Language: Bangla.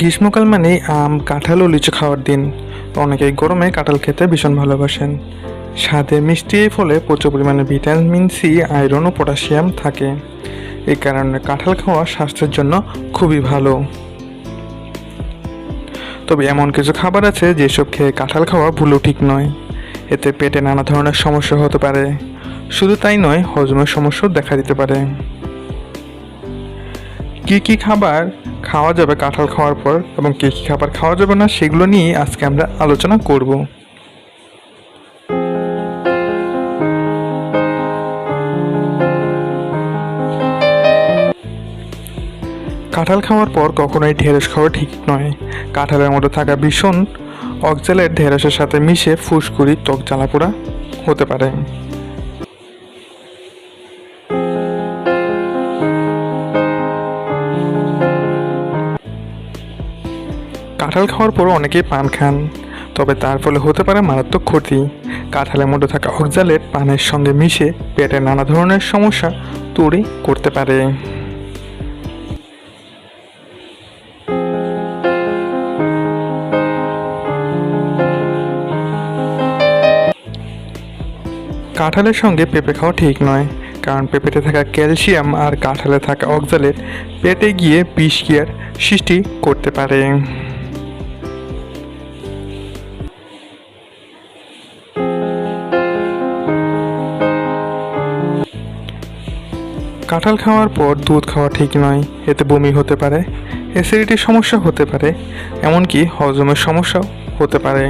গ্রীষ্মকাল মানেই আম, কাঁঠাল ও লিচু খাওয়ার দিন। অনেকেই গরমে কাঁঠাল খেতে ভীষণ ভালোবাসেন। স্বাদে মিষ্টি ফলে প্রচুর পরিমাণে ভিটামিন সি, আয়রন ও পটাশিয়াম থাকে। এই কারণে কাঁঠাল খাওয়া স্বাস্থ্যের জন্য খুবই ভালো। তবে এমন কিছু খাবার আছে যেসব খেয়ে কাঁঠাল খাওয়া ভুলও ঠিক নয়। এতে পেটে নানা ধরনের সমস্যা হতে পারে। শুধু তাই নয়, হজমের সমস্যাও দেখা দিতে পারে। কি কি খাবার খাওয়া যাবে, কাঁঠাল খাওয়ার পর এবং কি কি খাবার খাওয়া যাবে না, সেগুলো নিয়ে আজকে আমরা আলোচনা করব। কাঁঠাল খাওয়ার পর কখনোই ঢেঁড়স খাওয়া ঠিক নয়। কাঁঠালের মধ্যে থাকা ভীষণ অক্সালেট ঢেঁড়সের সাথে মিশে ফুসকুড়ি ত্বক জ্বালাপোড়া হতে পারে। কাঁঠাল খাওয়ার পর অনেকেই পান খান, তবে তার ফলে হতে পারে মারাত্মক ক্ষতি। কাঁঠালের মধ্যে থাকা অক্সালেট পানের সঙ্গে মিশে পেটে নানা ধরনের সমস্যা তৈরি করতে পারে। কাঁঠালের সঙ্গে পেঁপে খাওয়া ঠিক নয়, কারণ পেঁপেতে থাকা ক্যালসিয়াম আর কাঁঠালে থাকা অক্সালেট পেটে গিয়ে বিষক্রিয়ার সৃষ্টি করতে পারে। কাঁঠাল খাওয়ার পর দুধ খাওয়া ঠিক নয়। এতে বমি হতে পারে অ্যাসিডিটির সমস্যা হতে পারে, এমনকি হজমের সমস্যাও হতে পারে।